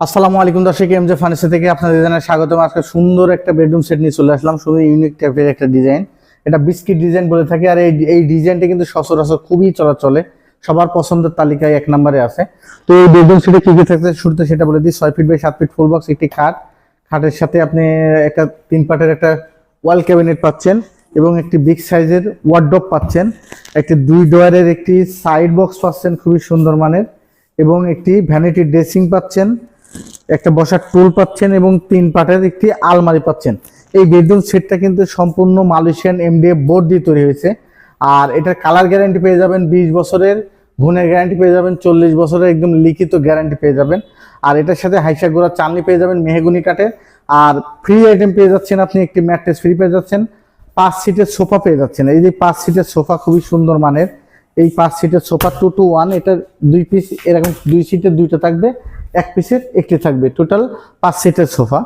আসসালামু আলাইকুম দর্শক এম জে ফার্নিচার থেকে আপনাদের জানাই স্বাগতম। আজকে সুন্দর একটা বেডরুম সেট নিয়ে চলে আসলাম। শুধু ইউনিক টাইপের একটা ডিজাইন এটা বিস্কিট ডিজাইন বলে থাকে। আর এই এই ডিজাইনটা কিন্তু সচরাচর খুবই চলাচলে। সবার পছন্দের তালিকায় এক নম্বরে আছে। তো এই বেডরুম সেটে কি কি থাকছে? শুরুতে সেটা বলে দিই। ছয় ফিট বাই সাত ফিট ফুল বক্স একটি খাট। খাটের সাথে আপনি একটা তিন পাটের একটা ওয়াল ক্যাবিনেট পাচ্ছেন এবং একটি বিগ সাইজের ওয়ার্ড্রপ পাচ্ছেন। একটি দুই ডোয়ারের একটি সাইড বক্স পাচ্ছেন, খুবই সুন্দর মানের। এবং একটি ভ্যানিটি ড্রেসিং পাচ্ছেন। একটা বসার টুল পাচ্ছেন এবং তিন পাটের একটি আলমারি পাচ্ছেন। এই বেডরুম সেটটা কিন্তু সম্পূর্ণ মালয়েশিয়ান এমডিএফ বোর্ড দিয়ে তৈরি হয়েছে। আর এটার কালার গ্যারান্টি পেয়ে যাবেন বিশ বছরের, গুণের গ্যারান্টি পেয়ে যাবেন চল্লিশ বছরের, একদম লিখিত গ্যারান্টি পেয়ে যাবেন। আর এটার সাথে হাইসা গোড়া চালনি পেয়ে যাবেন মেহগুনি কাঠের। আর ফ্রি আইটেম পেয়ে যাচ্ছেন আপনি, একটি ম্যাট্রেস ফ্রি পেয়ে যাচ্ছেন। পাঁচ সিটের সোফা পেয়ে যাচ্ছেন। এই যে পাঁচ সিটের সোফা খুবই সুন্দর মানের। এই পাঁচ সিটের সোফা টু টু ওয়ান এটা দুই পিস এরকম দুই সিটের দুইটা থাকবে। এক পিসের একটি থাকবে। টোটাল পাঁচ সিটের সোফা।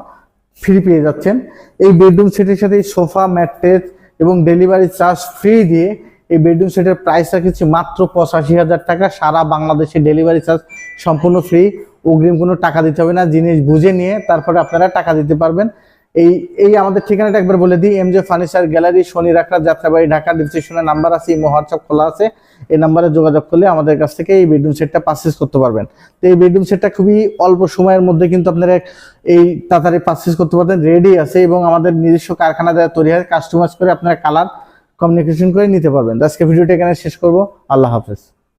ফ্রি পেয়ে যাচ্ছেন। এই বেডরুম সেটের সাথে সোফা ম্যাট্রেস এবং ডেলিভারি চার্জ ফ্রি দিয়ে এই বেডরুম সেটের প্রাইস রাখেছি মাত্র পঁচাশি হাজার টাকা। সারা বাংলাদেশে ডেলিভারি চার্জ সম্পূর্ণ ফ্রি অগ্রিম কোনো টাকা দিতে হবে না। জিনিস বুঝে নিয়ে তারপরে আপনারা টাকা দিতে পারবেন। এই এই আমাদের ঠিকানাটা একবার বলে দিই এম জে ফার্নিচার গ্যালারি শনি রাখা যাত্রাবাড়ি, ঢাকা ডিসক্রিপশনে নাম্বার আছে এই হোয়াটসঅ্যাপ খোলা আছে। এই নাম্বারে যোগাযোগ করলে আমাদের কাছ থেকে এই বেডরুম সেটটা পারচেস করতে পারবেন। তো এই বেডরুম সেটটা খুবই অল্প সময়ের মধ্যে কিন্তু আপনারা এই তাড়াতাড়ি পারচেস করতে পারবেন রেডি আছে এবং আমাদের নিজস্ব কারখানা দ্বারা তৈরি হয় কাস্টমাইজ করে আপনারা কালার কমিউনিকেশন করে নিতে পারবেন। আজকে ভিডিওটা এখানে শেষ করব। আল্লাহ হাফেজ।